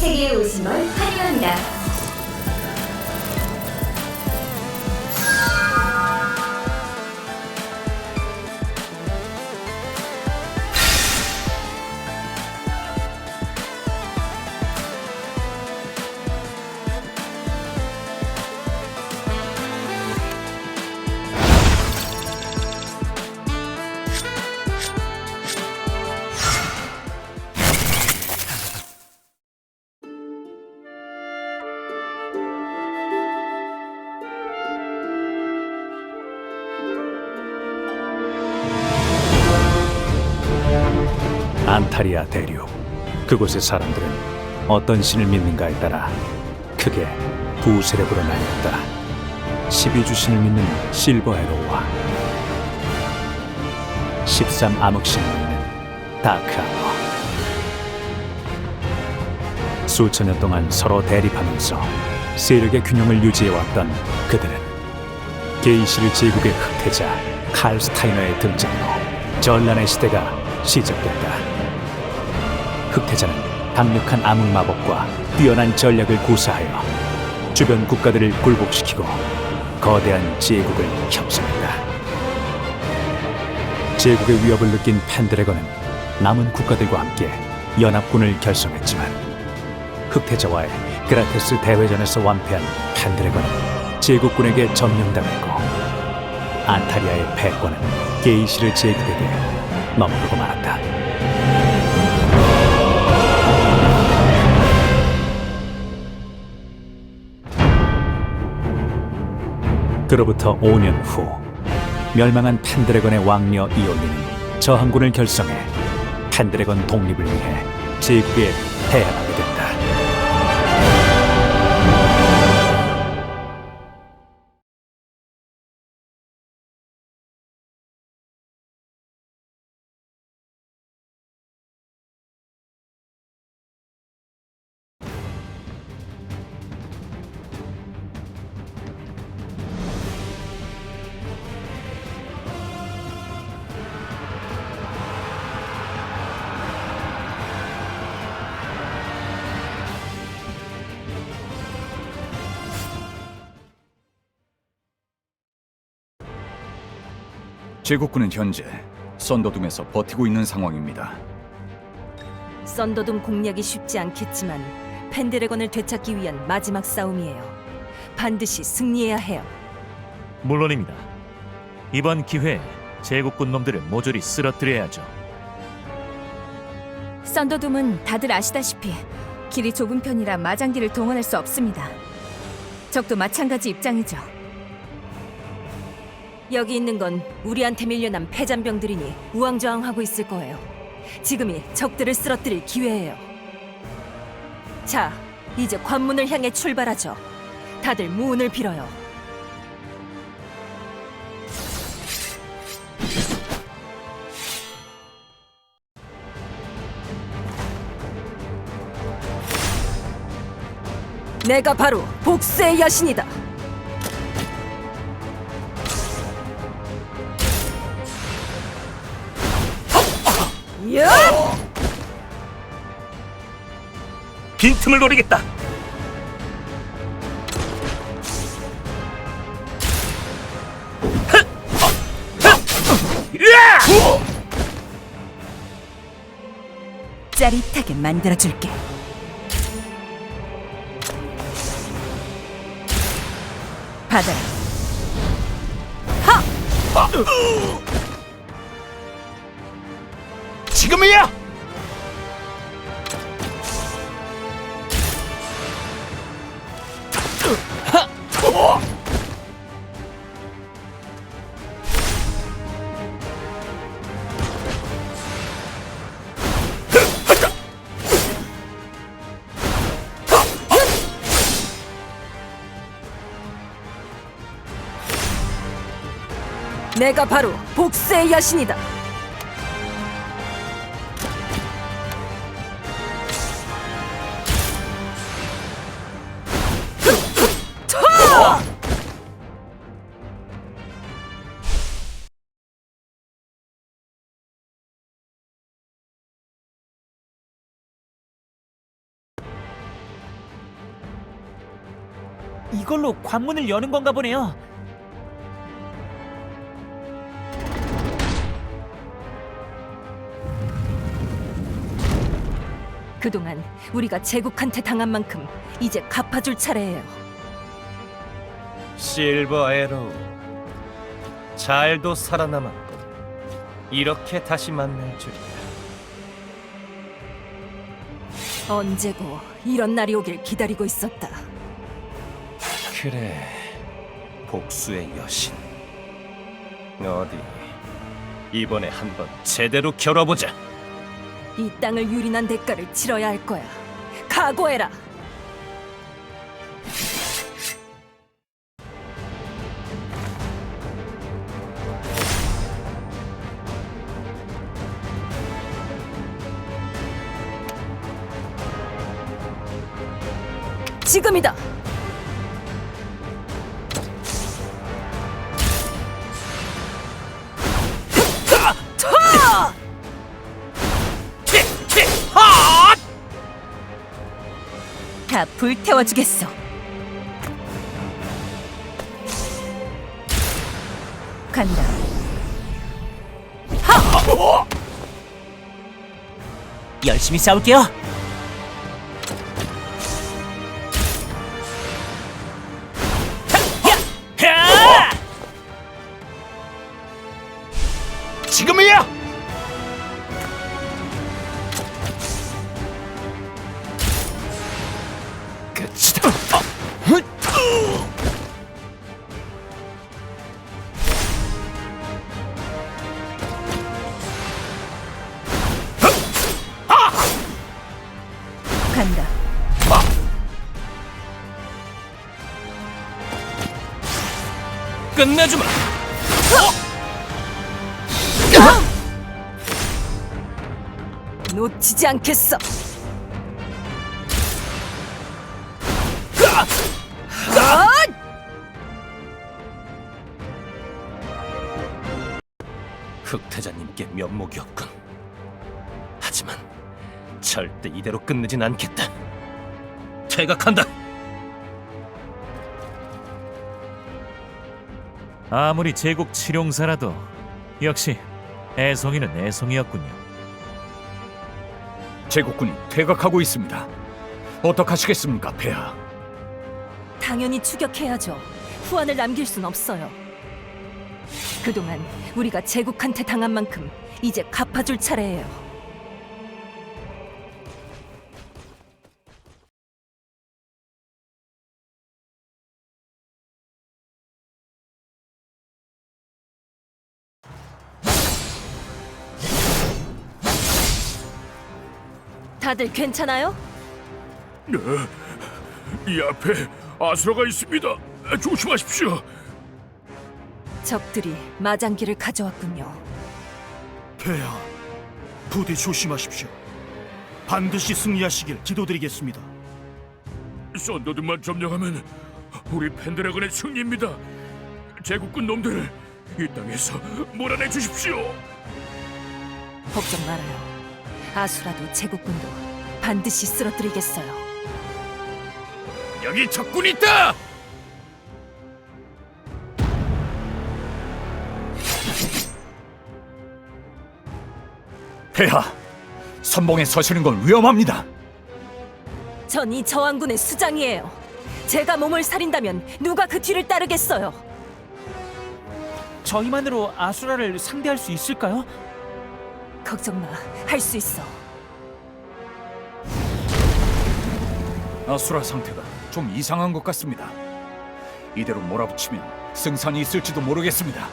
우리 안타리아 대륙 그곳의 사람들은 어떤 신을 믿는가에 따라 크게 두 세력으로 나뉘었다. 12주 신을 믿는 실버 에로와 13 암흑 신을 믿는 다크아머 수천 년 동안 서로 대립하면서 세력의 균형을 유지해왔던 그들은 게이시르 제국의 흑태자 칼 스타이너의 등장으로 전란의 시대가 시작됐다. 흑태자는 강력한 암흑 마법과 뛰어난 전략을 구사하여 주변 국가들을 굴복시키고 거대한 제국을 형성했다. 제국의 위협을 느낀 펜드래건은 남은 국가들과 함께 연합군을 결성했지만 흑태자와의 그라테스 대회전에서 완패한 펜드래건은 제국군에게 점령당했고 안타리아의 패권은 게이시르 제국에게 머무르고 말았다. 그로부터 5년 후 멸망한 펜드래건의 왕녀 이올리는 저항군을 결성해 펜드래건 독립을 위해 제국에 대항하게 된다. 제국군은 현재 썬더둠에서 버티고 있는 상황입니다. 썬더둠 공략이 쉽지 않겠지만 펜드래건을 되찾기 위한 마지막 싸움이에요. 반드시 승리해야 해요. 물론입니다. 이번 기회에 제국군 놈들을 모조리 쓰러뜨려야죠. 썬더둠은 다들 아시다시피 길이 좁은 편이라 마장기를 동원할 수 없습니다. 적도 마찬가지 입장이죠. 여기 있는 건 우리한테 밀려난 패잔병들이니 우왕좌왕하고 있을 거예요. 지금이 적들을 쓰러뜨릴 기회예요. 자, 이제 관문을 향해 출발하죠. 다들 무운을 빌어요. 내가 바로 복수의 여신이다. 야! 빈틈을 노리겠다. 짜릿하게 만들어줄게. 받아라. 지금이야! 내가 바로 복수의 여신이다. 이걸로 관문을 여는 건가 보네요. 그동안 우리가 제국한테 당한 만큼 이제 갚아줄 차례예요. 실버 에로우 잘도 살아남았고 이렇게 다시 만날 줄이야 언제고 이런 날이 오길 기다리고 있었다. 그래 복수의 여신 어디 이번에 한번 제대로 겨뤄보자 이 땅을 유린한 대가를 치러야 할 거야. 각오해라. 지금이다. 다 불태워 주겠어. 간다. 열심히 싸울게요. 지금이야! 끝내주마. 놓치지 않겠어. 흑태자님께 면목이 없군. 하지만 절대 이대로 끝내진 않겠다. 퇴각한다 아무리 제국 칠용사라도 역시 애송이는 애송이였군요. 제국군이 퇴각하고 있습니다. 어떡하시겠습니까, 폐하? 당연히 추격해야죠. 후환을 남길 순 없어요. 그동안 우리가 제국한테 당한 만큼 이제 갚아줄 차례예요. 다들 괜찮아요? 이 앞에 아수라가 있습니다. 조심하십시오. 적들이 마장기를 가져왔군요. 폐하, 부디 조심하십시오. 반드시 승리하시길 기도드리겠습니다. 썬더드만 점령하면 우리 펜드래곤의 승리입니다. 제국군 놈들을 이 땅에서 몰아내 주십시오. 걱정 말아요. 아수라도 제국군도 반드시 쓰러뜨리겠어요. 여기 적군이 있다. 폐하, 선봉에 서시는 건 위험합니다. 전 이 저항군의 수장이에요. 제가 몸을 살인다면 누가 그 뒤를 따르겠어요? 저희만으로 아수라를 상대할 수 있을까요? 걱정 마. 할 수 있어. 아수라 상태가 좀 이상한 것 같습니다. 이대로 몰아붙이면 승산이 있을지도 모르겠습니다.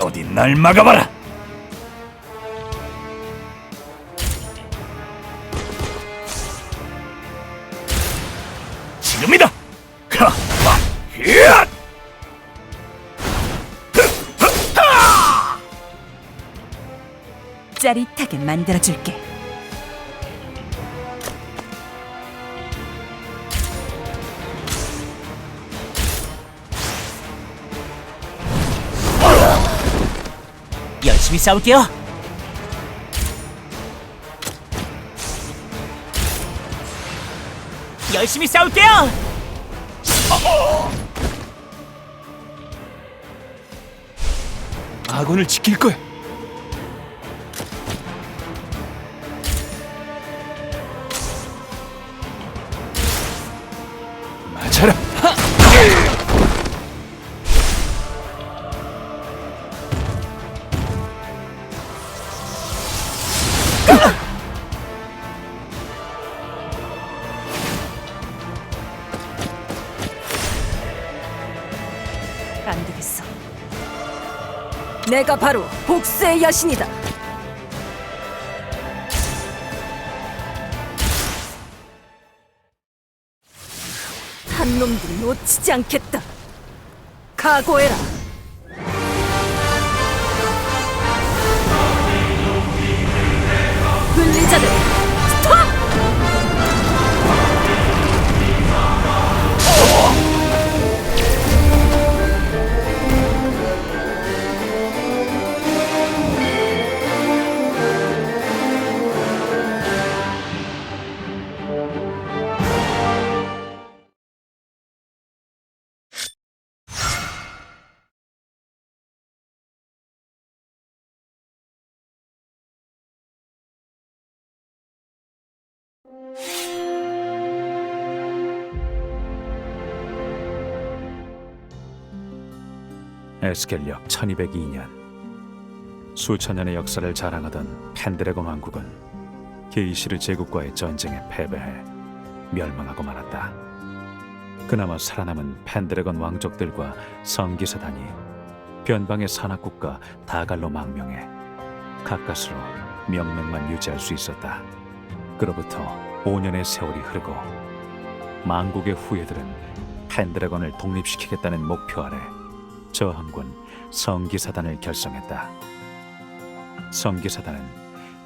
어디 날 막아봐라! 짜릿하게 만들어줄게. 열심히 싸울게요. 열심히 싸울게요. 아군을 지킬 거야. 안 되겠어. 내가 바로 복수의 여신이다. 놓치지 않겠다. 각오해라. 분리자들 에스겔력 1202년 수천 년의 역사를 자랑하던 펜드래곤 왕국은 게이시르 제국과의 전쟁에 패배해 멸망하고 말았다. 그나마 살아남은 펜드래곤 왕족들과 성기사단이 변방의 산악국가 다갈로 망명해 가까스로 명맥만 유지할 수 있었다. 그로부터 5년의 세월이 흐르고 망국의 후예들은 펜드래곤을 독립시키겠다는 목표 아래 저항군 성기사단을 결성했다. 성기사단은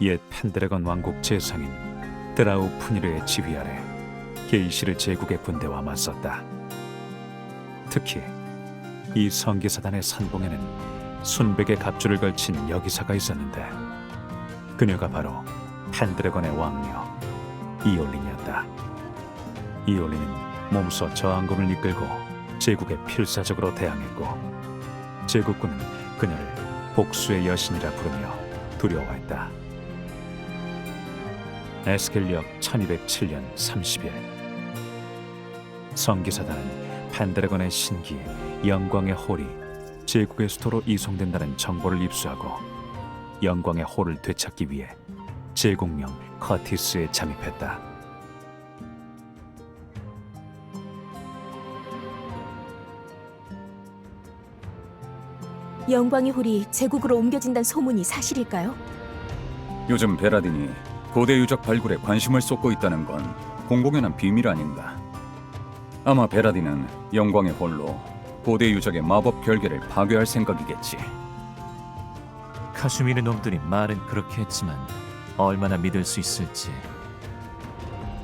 옛 펜드래건 왕국 제상인 드라우 푸니르의 지휘 아래 게이시르 제국의 군대와 맞섰다. 특히 이 성기사단의 산봉에는 순백의 갑주를 걸친 여기사가 있었는데 그녀가 바로 펜드래건의 왕녀 이올린이었다. 이올린은 몸소 저항군을 이끌고 제국에 필사적으로 대항했고 제국군은 그녀를 복수의 여신이라 부르며 두려워했다. 에스겔력 1207년 30일 성기사단은 펜드래건의 신기 영광의 홀이 제국의 수도로 이송된다는 정보를 입수하고 영광의 홀을 되찾기 위해 제국령 커티스에 잠입했다. 영광의 홀이 제국으로 옮겨진다는 소문이 사실일까요? 요즘 베라딘이 고대 유적 발굴에 관심을 쏟고 있다는 건 공공연한 비밀 아닌가. 아마 베라딘은 영광의 홀로 고대 유적의 마법 결계를 파괴할 생각이겠지. 카슈미르 놈들이 말은 그렇게 했지만 얼마나 믿을 수 있을지.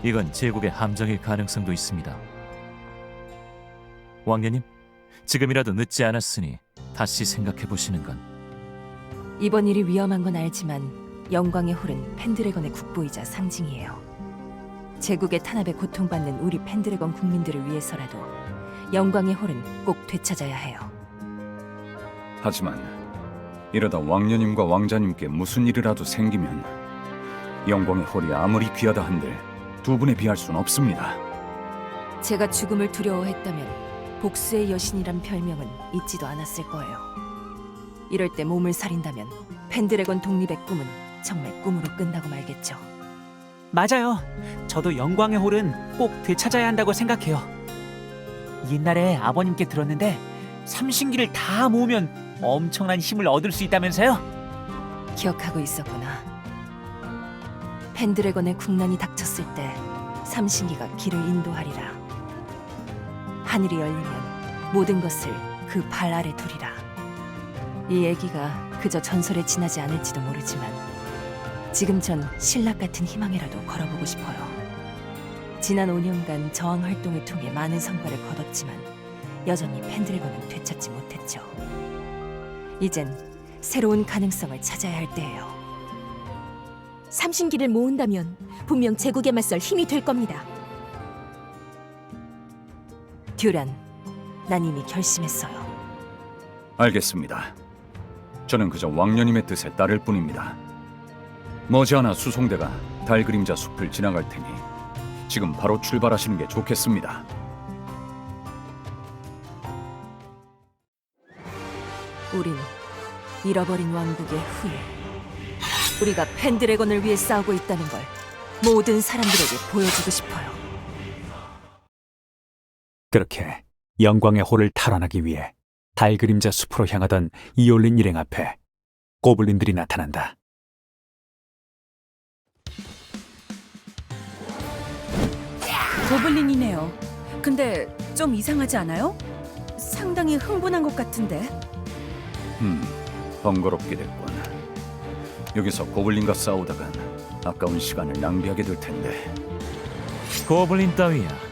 이건 제국의 함정일 가능성도 있습니다. 왕녀님, 지금이라도 늦지 않았으니 다시 생각해 보시는 건 이번 일이 위험한 건 알지만 영광의 홀은 펜드래건의 국보이자 상징이에요. 제국의 탄압에 고통받는 우리 펜드래건 국민들을 위해서라도 영광의 홀은 꼭 되찾아야 해요. 하지만 이러다 왕녀님과 왕자님께 무슨 일이라도 생기면 영광의 홀이 아무리 귀하다 한들 두 분에 비할 순 없습니다. 제가 죽음을 두려워했다면 복수의 여신이란 별명은 잊지도 않았을 거예요. 이럴 때 몸을 사린다면 펜드래건 독립의 꿈은 정말 꿈으로 끝나고 말겠죠. 맞아요. 저도 영광의 홀은 꼭 되찾아야 한다고 생각해요. 옛날에 아버님께 들었는데 삼신기를 다 모으면 엄청난 힘을 얻을 수 있다면서요? 기억하고 있었구나. 펜드래건의 국난이 닥쳤을 때 삼신기가 길을 인도하리라. 하늘이 열리면 모든 것을 그 발 아래 두리라. 이 얘기가 그저 전설에 지나지 않을지도 모르지만 지금 전 신락 같은 희망이라도 걸어보고 싶어요. 지난 5년간 저항 활동을 통해 많은 성과를 거뒀지만 여전히 펜드래건은 되찾지 못했죠. 이젠 새로운 가능성을 찾아야 할 때예요. 삼신기를 모은다면 분명 제국에 맞설 힘이 될 겁니다. 듀란, 난 이미 결심했어요. 알겠습니다. 저는 그저 왕녀님의 뜻에 따를 뿐입니다. 머지않아 수송대가 달 그림자 숲을 지나갈 테니 지금 바로 출발하시는 게 좋겠습니다. 우린 잃어버린 왕국의 후예. 우리가 펜드래곤을 위해 싸우고 있다는 걸 모든 사람들에게 보여주고 싶어요. 그렇게 영광의 홀을 탈환하기 위해 달 그림자 숲으로 향하던 이올린 일행 앞에 고블린들이 나타난다. 고블린이네요. 근데 좀 이상하지 않아요? 상당히 흥분한 것 같은데. 음, 번거롭게 됐군. 여기서 고블린과 싸우다간 아까운 시간을 낭비하게 될 텐데. 고블린 따위야.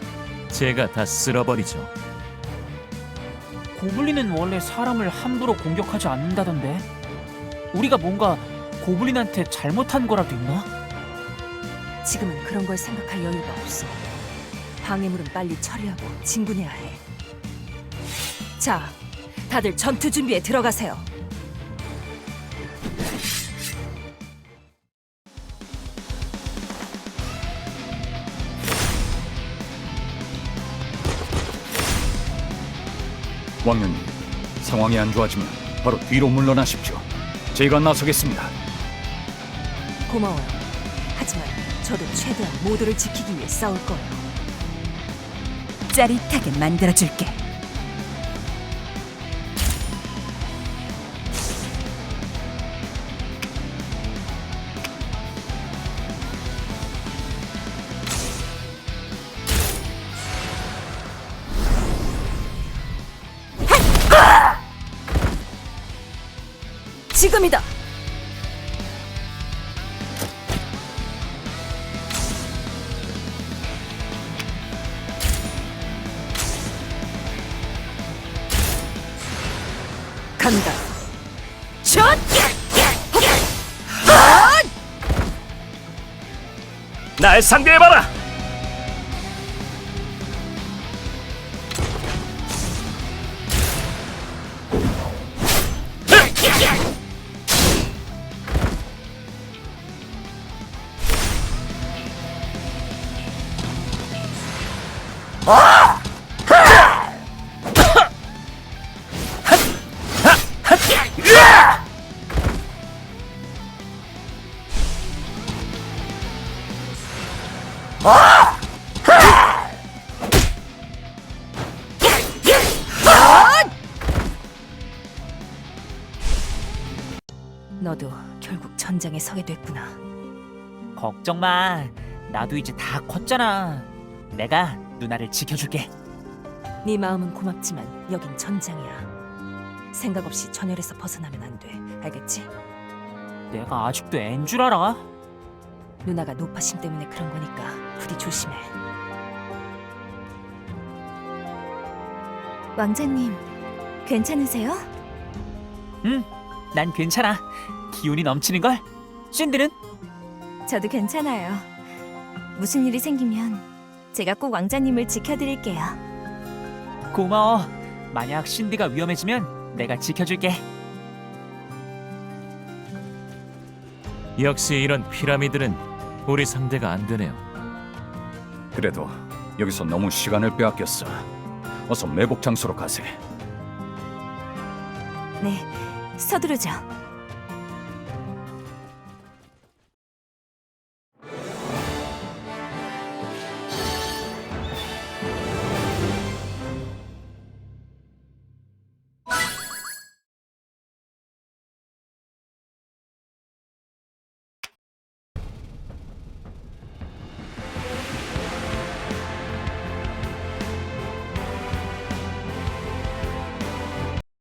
제가 다 쓸어버리죠. 고블린은 원래 사람을 함부로 공격하지 않는다던데. 우리가 뭔가 고블린한테 잘못한 거라도 있나? 지금은 그런 걸 생각할 여유가 없어. 방해물은 빨리 처리하고 진군해야 해. 자, 다들 전투 준비에 들어가세요. 왕녀님, 상황이 안 좋아지면 바로 뒤로 물러나십시오. 제가 나서겠습니다. 고마워요. 하지만 저도 최대한 모두를 지키기 위해 싸울 거예요. 짜릿하게 만들어줄게. 지금이다. 간다. 샷! 날 상대해봐라! 너도 결국 전장에 서게 됐구나. 걱정 마. 나도 이제 다 컸잖아. 내가 누나를 지켜줄게. 네 마음은 고맙지만 여긴 전장이야. 생각 없이 전열에서 벗어나면 안 돼. 알겠지? 내가 아직도 앤 줄 알아? 누나가 노파심 때문에 그런 거니까 부디 조심해. 왕자님, 괜찮으세요? 응, 난 괜찮아. 기운이 넘치는 걸. 신디는? 저도 괜찮아요. 무슨 일이 생기면 제가 꼭 왕자님을 지켜드릴게요. 고마워. 만약 신디가 위험해지면 내가 지켜줄게. 역시 이런 피라미드는 우리 상대가 안 되네요. 그래도 여기서 너무 시간을 빼앗겼어. 어서 매복 장소로 가세. 네, 서두르죠.